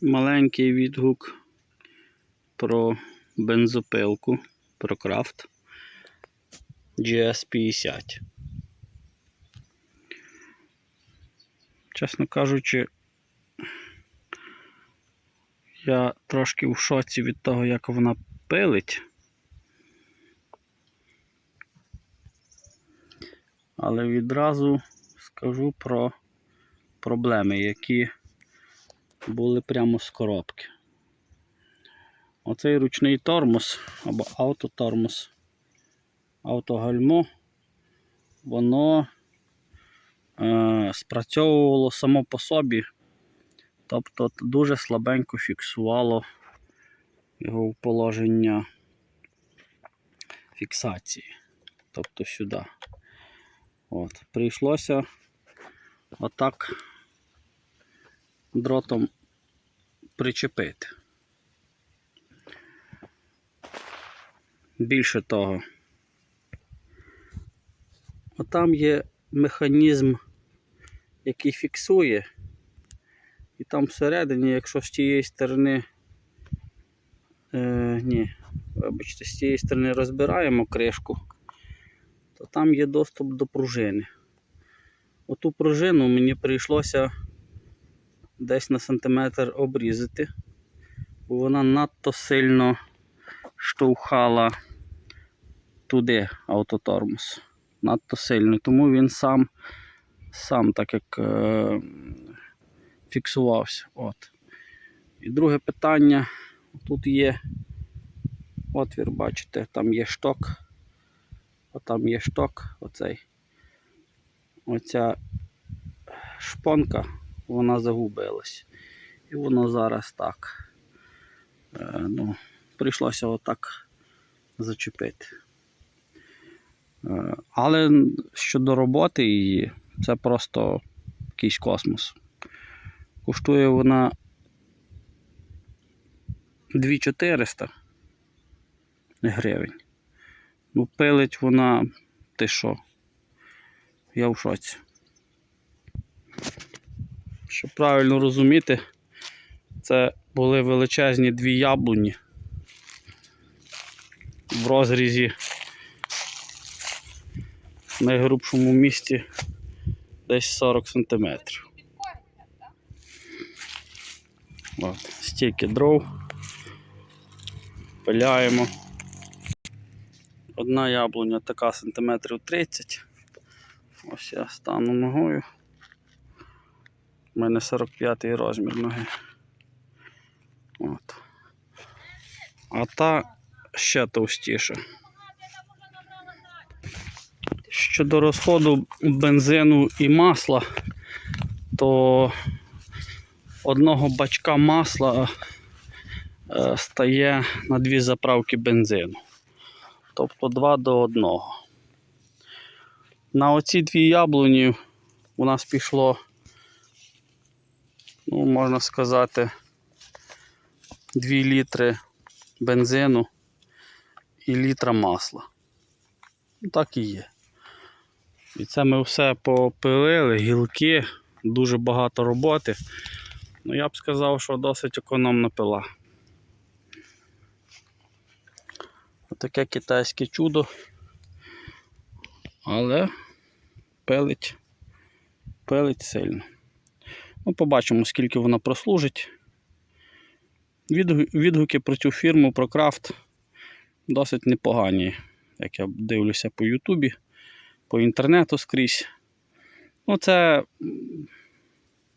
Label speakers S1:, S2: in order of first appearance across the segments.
S1: маленький відгук про бензопилку про крафт GS50. Чесно кажучи, я трошки в шоці від того, як вона пилить. Але відразу скажу про проблеми, які були прямо з коробки. Оцей ручний тормоз або автотормоз, автогальмо, воно е, спрацьовувало само по собі, тобто дуже слабенько фіксувало його в положення фіксації, тобто сюди. От, прийшлося отак дротом причепити. Більше того, отам є механізм, який фіксує, і там всередині, якщо з тієї сторони, е, ні, вибачте, з тієї сторони розбираємо кришку, то там є доступ до пружини. Оту пружину мені прийшлося десь на сантиметр обрізати, бо вона надто сильно штовхала туди автотормоз. Надто сильно. Тому він сам сам так як е, фіксувався. От. І друге питання. Тут є отвір, бачите, там є шток. А там є шток, оцей. Оця шпонка, вона загубилась. І воно зараз так. Е, ну, прийшлося отак зачепити. Е, Але щодо роботи її, це просто якийсь космос. Коштує вона 2400 гривень. Ну, пилить вона, ти що? Я в шоці. Щоб правильно розуміти, це були величезні дві яблуні в розрізі в найгрубшому місці десь 40 см. От, стільки дров. Пиляємо. Одна яблуня така сантиметрів 30. Ось я стану ногою. У мене 45 розмір ноги. От. А та ще товстіша. Щодо розходу бензину і масла, то одного бачка масла е, стає на дві заправки бензину. Тобто 2 до 1. На оці дві яблуні у нас пішло, ну, можна сказати, 2 літри бензину і літра масла. Ну, Так і є. І це ми все попилили, гілки, дуже багато роботи. Ну, я б сказав, що досить економна пила. Отаке китайське чудо. Але пилить, пилить сильно. Ну, побачимо, скільки вона прослужить. Відгуки про цю фірму, про крафт досить непогані, як я дивлюся по Ютубі, по інтернету скрізь. Ну, це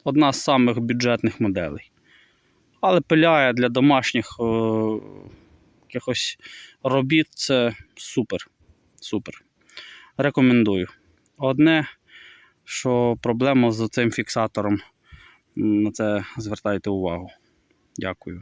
S1: одна з самих бюджетних моделей. Але пиляє для домашніх е, якихось робіт це супер. Супер. Рекомендую. Одне, що проблема з цим фіксатором. На це звертайте увагу. Дякую.